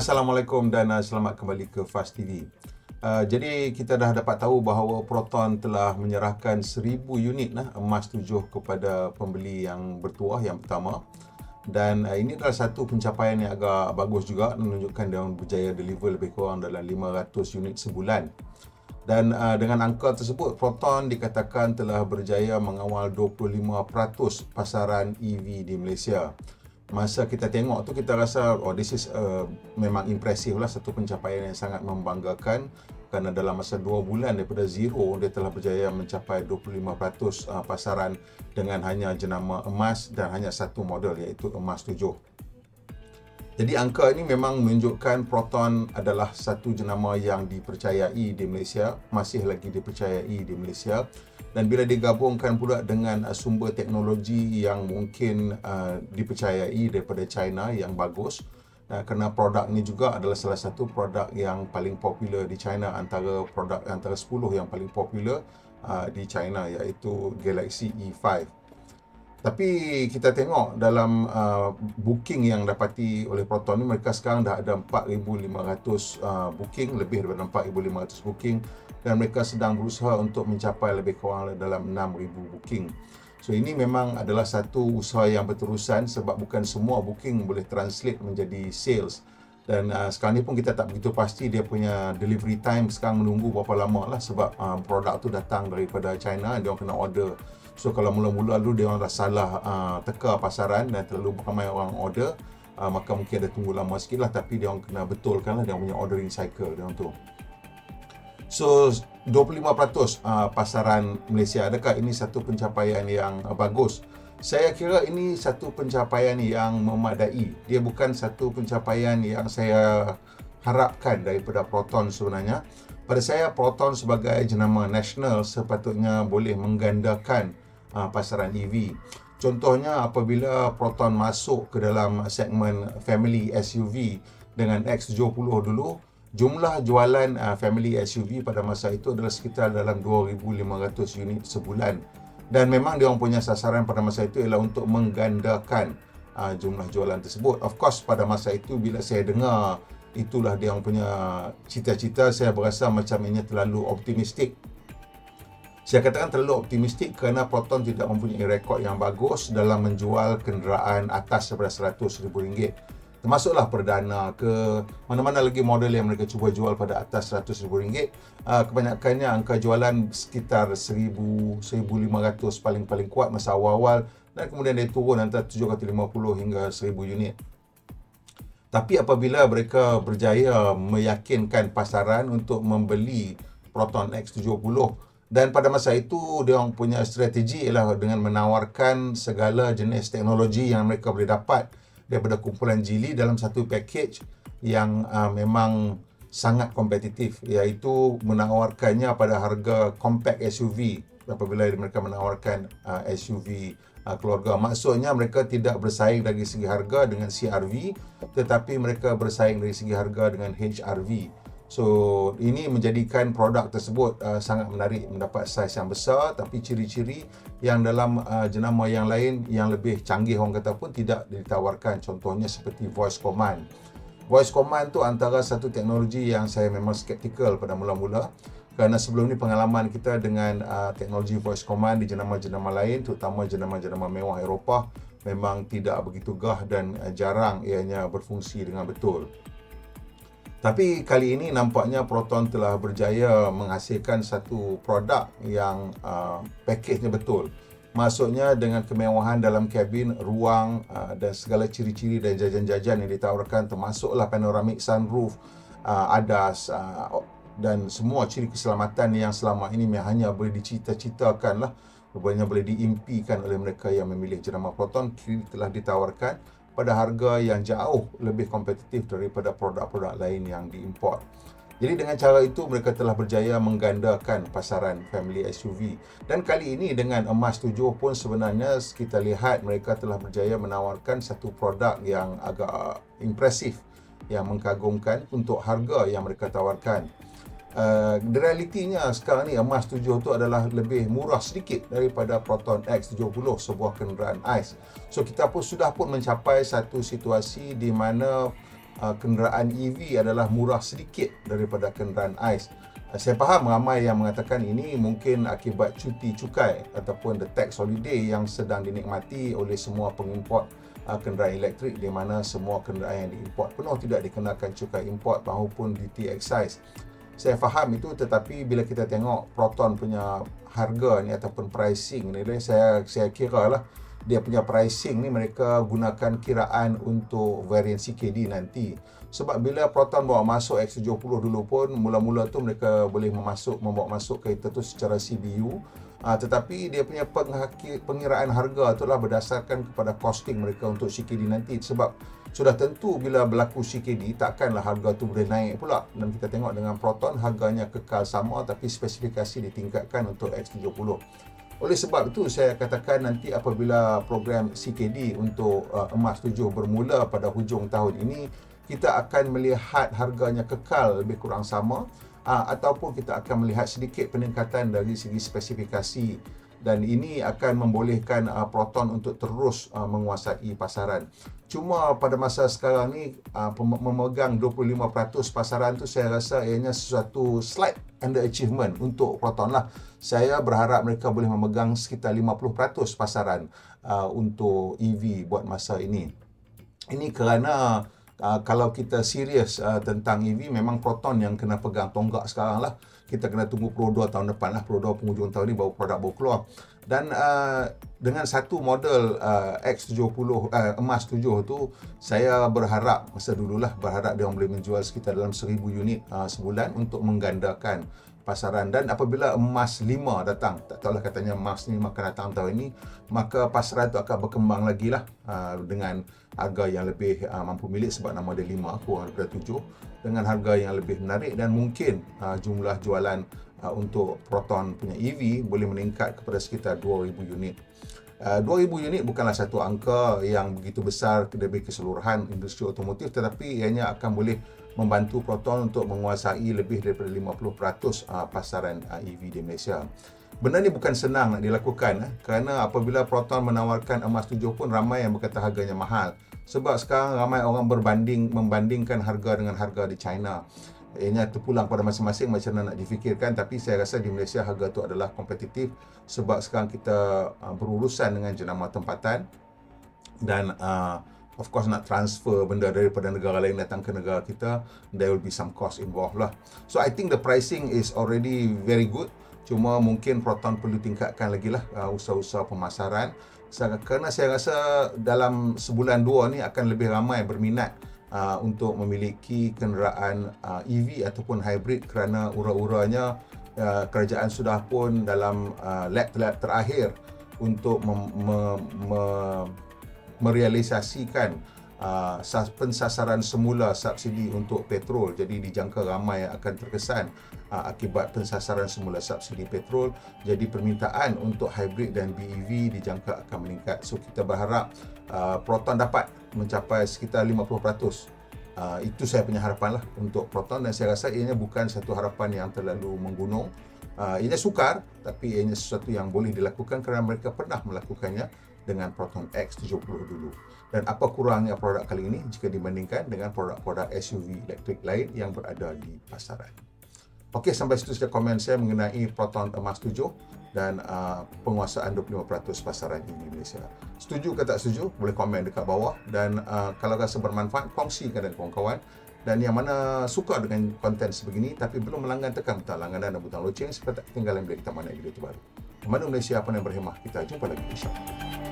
Assalamualaikum dan uh, selamat kembali ke Fast TV. Uh, jadi kita dah dapat tahu bahawa Proton telah menyerahkan 1000 unit lah, emas tujuh kepada pembeli yang bertuah yang pertama. Dan uh, ini adalah satu pencapaian yang agak bagus juga menunjukkan dia berjaya deliver lebih kurang dalam 500 unit sebulan. Dan uh, dengan angka tersebut, Proton dikatakan telah berjaya mengawal 25% pasaran EV di Malaysia masa kita tengok tu kita rasa oh this is uh, memang impresif lah satu pencapaian yang sangat membanggakan kerana dalam masa 2 bulan daripada zero dia telah berjaya mencapai 25% uh, pasaran dengan hanya jenama emas dan hanya satu model iaitu emas 7. Jadi angka ini memang menunjukkan Proton adalah satu jenama yang dipercayai di Malaysia, masih lagi dipercayai di Malaysia. Dan bila digabungkan pula dengan uh, sumber teknologi yang mungkin uh, dipercayai daripada China yang bagus uh, kerana produk ini juga adalah salah satu produk yang paling popular di China antara produk antara 10 yang paling popular uh, di China iaitu Galaxy E5 tapi kita tengok dalam uh, booking yang dapati oleh Proton ni mereka sekarang dah ada 4500 uh, booking lebih daripada 4500 booking dan mereka sedang berusaha untuk mencapai lebih kurang dalam 6000 booking. So ini memang adalah satu usaha yang berterusan sebab bukan semua booking boleh translate menjadi sales. Dan uh, sekarang ni pun kita tak begitu pasti dia punya delivery time sekarang menunggu berapa lama lah sebab uh, produk tu datang daripada China dia kena order So kalau mula-mula dulu dia orang dah salah uh, teka pasaran dan terlalu ramai orang order, uh, maka mungkin ada tunggu lama sikit lah tapi dia orang kena betulkan lah dia punya ordering cycle dia orang tu. So 25% uh, pasaran Malaysia adakah ini satu pencapaian yang uh, bagus? Saya kira ini satu pencapaian yang memadai. Dia bukan satu pencapaian yang saya harapkan daripada Proton sebenarnya. Pada saya Proton sebagai jenama nasional sepatutnya boleh menggandakan uh, pasaran EV. Contohnya apabila Proton masuk ke dalam segmen family SUV dengan X70 dulu, jumlah jualan uh, family SUV pada masa itu adalah sekitar dalam 2500 unit sebulan. Dan memang dia punya sasaran pada masa itu ialah untuk menggandakan uh, jumlah jualan tersebut. Of course pada masa itu bila saya dengar itulah dia orang punya cita-cita, saya berasa macam ini terlalu optimistik saya katakan terlalu optimistik kerana Proton tidak mempunyai rekod yang bagus dalam menjual kenderaan atas daripada RM100,000. Termasuklah perdana ke mana-mana lagi model yang mereka cuba jual pada atas RM100,000. Uh, kebanyakannya angka jualan sekitar 1,000, 1,500 paling-paling kuat masa awal-awal dan kemudian dia turun antara 750 hingga 1,000 unit. Tapi apabila mereka berjaya meyakinkan pasaran untuk membeli Proton X70 dan pada masa itu dia orang punya strategi ialah dengan menawarkan segala jenis teknologi yang mereka boleh dapat daripada kumpulan Geely dalam satu package yang uh, memang sangat kompetitif iaitu menawarkannya pada harga compact SUV apabila mereka menawarkan uh, SUV uh, keluarga. Maksudnya mereka tidak bersaing dari segi harga dengan CRV tetapi mereka bersaing dari segi harga dengan HRV So ini menjadikan produk tersebut uh, sangat menarik mendapat saiz yang besar tapi ciri-ciri yang dalam uh, jenama yang lain yang lebih canggih orang kata pun tidak ditawarkan. Contohnya seperti voice command. Voice command tu antara satu teknologi yang saya memang skeptikal pada mula-mula kerana sebelum ni pengalaman kita dengan uh, teknologi voice command di jenama-jenama lain terutama jenama-jenama mewah Eropah memang tidak begitu gah dan uh, jarang ianya berfungsi dengan betul. Tapi kali ini nampaknya Proton telah berjaya menghasilkan satu produk yang uh, package betul. Maksudnya dengan kemewahan dalam kabin, ruang uh, dan segala ciri-ciri dan jajan-jajan yang ditawarkan termasuklah panoramic sunroof, uh, ADAS uh, dan semua ciri keselamatan yang selama ini hanya boleh dicita-citakan lah. Rupanya boleh diimpikan oleh mereka yang memilih jenama Proton kini telah ditawarkan pada harga yang jauh lebih kompetitif daripada produk-produk lain yang diimport. Jadi dengan cara itu mereka telah berjaya menggandakan pasaran family SUV. Dan kali ini dengan emas tujuh pun sebenarnya kita lihat mereka telah berjaya menawarkan satu produk yang agak impresif yang mengkagumkan untuk harga yang mereka tawarkan uh, realitinya sekarang ni emas 7 tu adalah lebih murah sedikit daripada Proton X70 sebuah kenderaan ais. So kita pun sudah pun mencapai satu situasi di mana uh, kenderaan EV adalah murah sedikit daripada kenderaan ICE. Uh, saya faham ramai yang mengatakan ini mungkin akibat cuti cukai ataupun the tax holiday yang sedang dinikmati oleh semua pengimport uh, kenderaan elektrik di mana semua kenderaan yang diimport penuh tidak dikenakan cukai import maupun duty excise. Saya faham itu tetapi bila kita tengok Proton punya harga ni ataupun pricing ni saya saya kira lah dia punya pricing ni mereka gunakan kiraan untuk varian CKD nanti. Sebab bila Proton bawa masuk X70 dulu pun mula-mula tu mereka boleh memasuk membawa masuk kereta tu secara CBU uh, tetapi dia punya pengiraan harga tu lah berdasarkan kepada costing mereka untuk CKD nanti. Sebab sudah tentu bila berlaku CKD takkanlah harga tu boleh naik pula. Dan kita tengok dengan Proton harganya kekal sama tapi spesifikasi ditingkatkan untuk X70 oleh sebab itu saya katakan nanti apabila program CKD untuk uh, emas 7 bermula pada hujung tahun ini kita akan melihat harganya kekal lebih kurang sama uh, ataupun kita akan melihat sedikit peningkatan dari segi spesifikasi dan ini akan membolehkan uh, Proton untuk terus uh, menguasai pasaran. Cuma pada masa sekarang ni uh, memegang 25% pasaran tu saya rasa ianya sesuatu slight underachievement untuk Proton lah. Saya berharap mereka boleh memegang sekitar 50% pasaran uh, untuk EV buat masa ini. Ini kerana uh, kalau kita serius uh, tentang EV memang Proton yang kena pegang tonggak sekarang lah. Kita kena tunggu Pro 2 tahun depan lah Pro 2 penghujung tahun ni baru produk baru keluar. Dan uh, dengan satu model uh, X70 uh, emas 7 tu saya berharap masa dululah berharap dia boleh menjual sekitar dalam 1000 unit uh, sebulan untuk menggandakan pasaran. Dan apabila emas 5 datang tak tahulah katanya emas ni akan datang tahun ini maka pasaran tu akan berkembang lagi lah uh, dengan harga yang lebih uh, mampu milik sebab nama dia 5 kurang daripada 7 dengan harga yang lebih menarik dan mungkin uh, jumlah jualan uh, untuk Proton punya EV boleh meningkat kepada sekitar 2000 unit Uh, 2000 unit bukanlah satu angka yang begitu besar lebih keseluruhan industri otomotif tetapi ianya akan boleh membantu Proton untuk menguasai lebih daripada 50% uh, pasaran EV di Malaysia. Benda ni bukan senang nak dilakukan eh, kerana apabila Proton menawarkan emas tujuh pun ramai yang berkata harganya mahal. Sebab sekarang ramai orang berbanding membandingkan harga dengan harga di China. Ianya terpulang pada masing-masing macam mana nak difikirkan. Tapi saya rasa di Malaysia harga tu adalah kompetitif sebab sekarang kita uh, berurusan dengan jenama tempatan dan uh, of course nak transfer benda daripada negara lain datang ke negara kita there will be some cost involved lah. So I think the pricing is already very good. Cuma mungkin Proton perlu tingkatkan lagi lah uh, usaha-usaha pemasaran. Kerana saya rasa dalam sebulan dua ni akan lebih ramai berminat uh, untuk memiliki kenderaan uh, EV ataupun hybrid kerana ura-uranya uh, kerajaan sudah pun dalam uh, lab-lab terakhir untuk mem- merealisasikan uh, pensasaran semula subsidi untuk petrol. Jadi dijangka ramai yang akan terkesan uh, akibat pensasaran semula subsidi petrol. Jadi permintaan untuk hybrid dan BEV dijangka akan meningkat. So kita berharap uh, Proton dapat mencapai sekitar 50% Uh, itu saya punya harapan lah untuk Proton dan saya rasa ianya bukan satu harapan yang terlalu menggunung uh, ianya sukar tapi ianya sesuatu yang boleh dilakukan kerana mereka pernah melakukannya dengan Proton X70 dulu. Dan apa kurangnya produk kali ini jika dibandingkan dengan produk-produk SUV elektrik lain yang berada di pasaran. Okey, sampai situ saja komen saya mengenai Proton Emas 7 dan uh, penguasaan 25% pasaran ini Malaysia. Setuju ke tak setuju? Boleh komen dekat bawah dan uh, kalau rasa bermanfaat, kongsikan dengan kawan-kawan. Dan yang mana suka dengan konten sebegini tapi belum melanggan tekan butang langganan dan butang loceng supaya tak ketinggalan bila kita mana video terbaru. Mana Malaysia apa yang berhemah. Kita jumpa lagi insyaAllah.